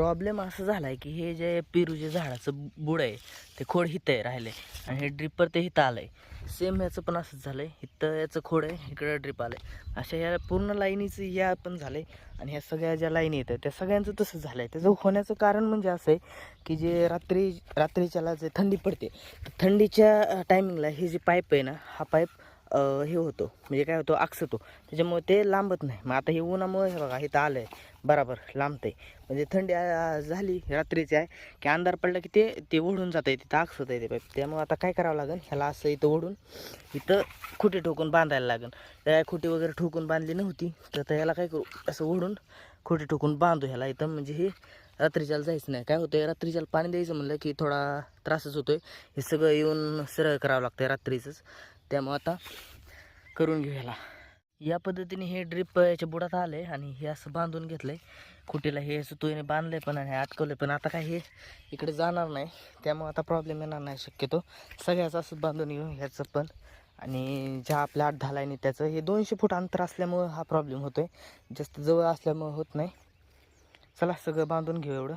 Problem असं झाला आहे की हे जे पेरूचे झाडाचं बुड आहे ते खोड हिथं आहे राहिले. आणि हे ड्रिपर ते हिथं आलं आहे सेम ह्याचं पण असंच झालं आहे हिथं याचं खोड आहे इकडं ड्रिप आलं आहे अशा ह्या पूर्ण लाईनीचं या पण झालं आहे आणि ह्या सगळ्या ज्या लाईनी येतात त्या सगळ्यांचं तसंच झालं आहे त्याचं होण्याचं कारण म्हणजे असं आहे की जे रात्री रात्रीच्याला जे थंडी पडते तर थंडीच्या टायमिंगला हे जे पाईप आहे ना हा पाईप हे होतो म्हणजे काय होतो आकसतो त्याच्यामुळे ते लांबत नाही. मग आता हे उन्हामुळे हे बघा इथं आलं आहे बराबर लांबतंय. म्हणजे थंडी झाली रात्रीची आहे की अंधार पडला की ते ते ओढून जातं आहे तिथं आकसत आहे ते पाईप. त्यामुळे आता काय करावं लागेल? ह्याला असं इथं ओढून इथं खुटी ठोकून बांधायला लागेल. त्या खुटी वगैरे ठोकून बांधली नव्हती तर आता ह्याला काय करू? असं ओढून खुटी ठोकून बांधू ह्याला इथं. म्हणजे हे रात्रीच्याला जायचं नाही. काय होतं रात्रीच्याला पाणी द्यायचं म्हणलं की थोडा त्रासच होतोय. हे सगळं येऊन सरळ करावं लागतं रात्रीचंच. त्यामुळं आता करून घेऊ ह्याला. या पद्धतीने हे ड्रिप याच्या बुडात आलं आहे आणि हे असं बांधून घेतलं आहे खुटीला हे सुतोईने आहे पण आणि अटकवलं पण. आता काय हे इकडे जाणार नाही. त्यामुळं आता प्रॉब्लेम येणार नाही शक्यतो. सगळ्याचं असं बांधून घेऊ ह्याचं पण. आणि ज्या आपल्या आठ दहा आहे त्याचं हे दोनशे फूट अंतर असल्यामुळं हा प्रॉब्लेम होतो आहे जास्त जवळ असल्यामुळं होत नाही. चला सगळं बांधून घेऊ एवढं.